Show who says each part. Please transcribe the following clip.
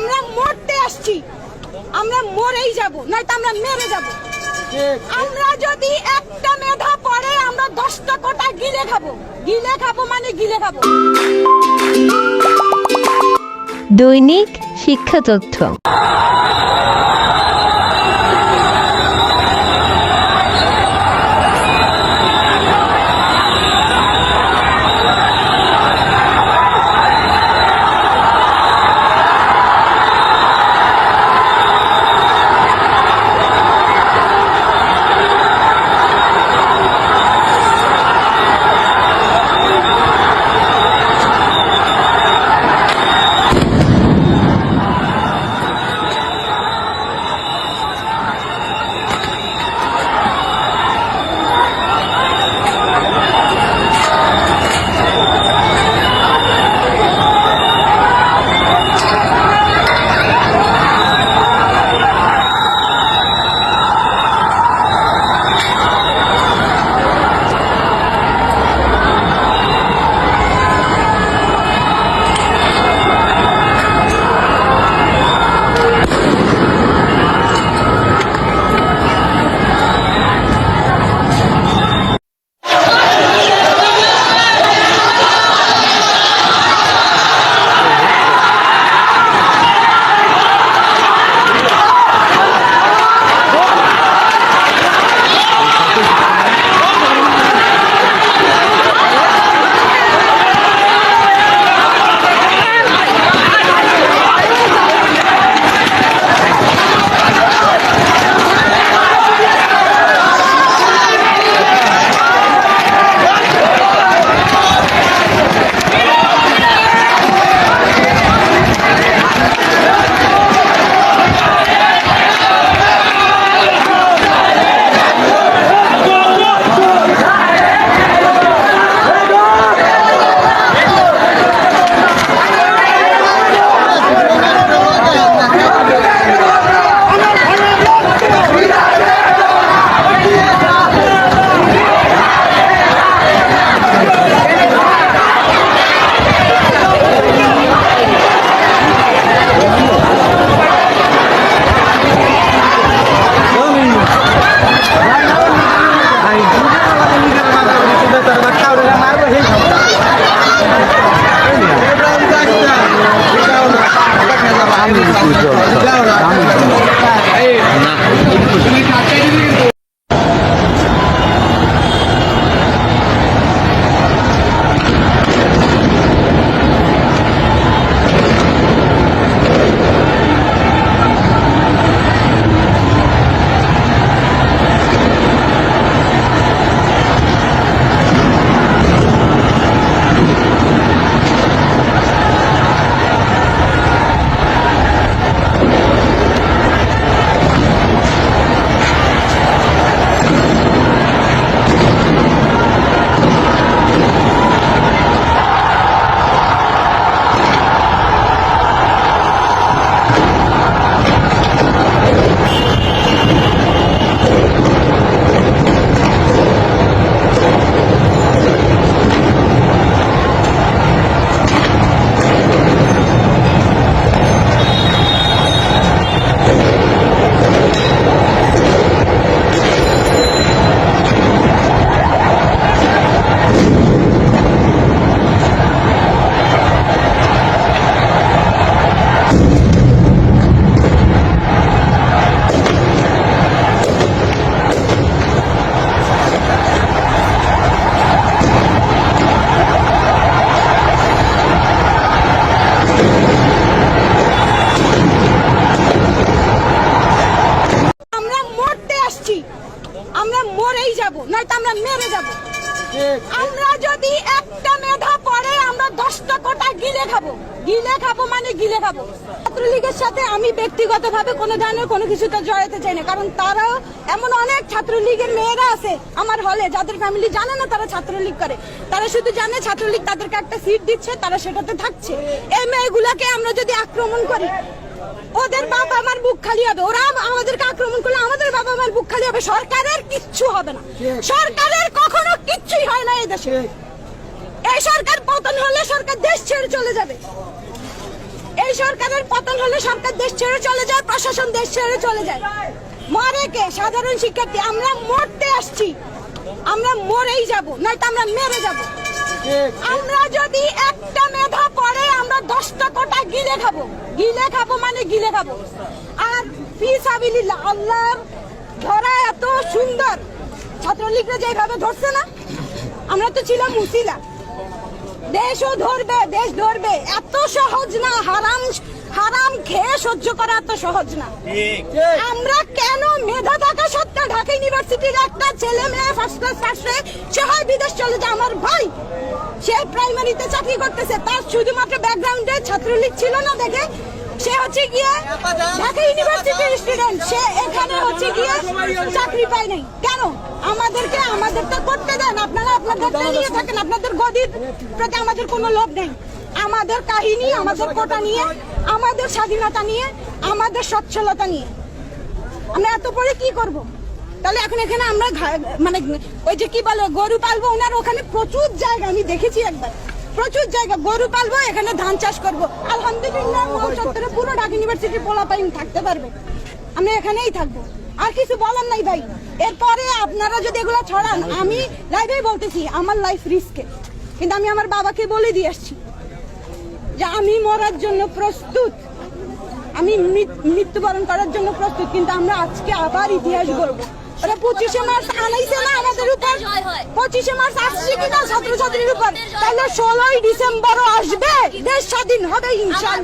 Speaker 1: আমরা মরতে আসছি। আমরা মরেই যাব, নয়তো আমরা মেরে যাব। আমরা যদি একটা মেধা পড়ে, আমরা দশটা কোটা গিলে খাব। গিলে খাব মানে গিলে খাব।
Speaker 2: দৈনিক শিক্ষা তথ্য।
Speaker 1: আসছি। আমরা মরেই যাব, নয়তো আমরা মেরে যাব। আমরা যদি একটা মেধা পড়ে, আমরা দশটা কোটা গিলে খাব। গিলে খাব মানে গিলে খাব। ছাত্রলীগের সাথে আমি ব্যক্তিগতভাবে কোনো ধরনের কোনো কিছুতে জড়াতে চাই না, কারণ তারাও এমন অনেক ছাত্রলীগের মেয়েরা আছে আমার হলে, যাদের ফ্যামিলি জানে না তারা ছাত্রলীগ করে। তারা শুধু জানে ছাত্রলীগ তাদেরকে একটা সিট দিচ্ছে, তারা সেটাতে থাকছে। এই মেয়েগুলাকে আমরা যদি আক্রমণ করি ওদের বাবা আমার বুক খালি হবে। ওরা আমাদেরকে আক্রমণ করলে আমাদের বাবা আমার বুক খালি হবে। সরকারের কিচ্ছু হবে না। সরকারের কখনো কিচ্ছুই হয় না এই দেশে। এই সরকার পতন হলে সরকার দেশ ছেড়ে চলে যাবে। এই সরকারের পতন হলে সরকার দেশ ছেড়ে চলে যায় প্রশাসন দেশ ছেড়ে চলে যায়। মরে কে? সাধারণ শিক্ষার্থী। আমরা মরতে আসছি। আমরা মরেই যাব নয়তো আমরা মেরে যাব। আমরা যদি একটা মেধা পড়ে আমরা দশটা কোটা গিলে খাব। গিলে খাব মানে গিলে খাব। আর ফিসাবিলিল্লাহ আল্লাহর ধরা এত সুন্দর। ছাত্রলীগরা যেভাবে ধরছে না, আমরা তো ছিলাম মুসিলা দেশও ধরবে, দেশ ধরবে। এত সহজ না হারাম হারাম খেয়ে সহ্য করা এত সহজ না। আমরা কেন মেধা থাকা সত্ত্বেও ঢাকা ইউনিভার্সিটির একটা ছেলে মেয়ে ফার্স্ট ক্লাস ফার্স্টে সে হয় বিদেশ চলে যায়। আমার ভাই সে প্রাইমারিতে চাকরি করতেছে। তার শুধুমাত্র ব্যাকগ্রাউন্ডে ছাত্রলীগ ছিল না দেখে। সে হচ্ছে গিয়ে ঢাকা ইউনিভার্সিটির স্টুডেন্ট সে এখানে হচ্ছে গিয়ে চাকরি পায় নাই। কেন? আমাদেরকে আমাদেরটা করতে দেন। আপনারা আপনাদেরটা নিয়ে থাকেন। আপনাদের গদির প্রতি আমাদের কোনো লোভ নেই। আমাদের কাহিনী আমাদের কোটা নিয়ে আমাদের স্বাধীনতা নিয়ে আমাদের সচ্ছলতা নিয়ে। আমরা এত পরে কি করব? তাহলে এখন এখানে আমরা মানে ওই যে কি বলে গরু পালবো ওনার ওখানে প্রচুর জায়গা আমি দেখেছি একবার। প্রচুর জায়গা গরু পালবো এখানে ধান চাষ করব। আলহামদুলিল্লাহ চত্বরে পুরো ঢাকা ইউনিভার্সিটির পোলাপাইন থাকতে পারবে। আমরা এখানেই থাকব। আর কিছু বলার নাই ভাই। এরপরে আপনারা যদি এগুলো ছড়ান আমি লাইভেই বলতেছি আমার লাইফ রিস্কে কিন্তু আমি আমার বাবাকে বলে দিয়ে আসছি। যে আমি মরার জন্য প্রস্তুত। আমি মৃত্যুবরণ করার জন্য প্রস্তুত, কিন্তু আমরা আজকে আবার ইতিহাস বলব ওরা পঁচিশে মার্চ আনাইছে না আমাদের উপর? পঁচিশে মার্চ আসছে কিনা ছাত্রছাত্রীর উপর? তাহলে ষোলোই ডিসেম্বরও আসবে। স্বাধীন
Speaker 2: শিক্ষা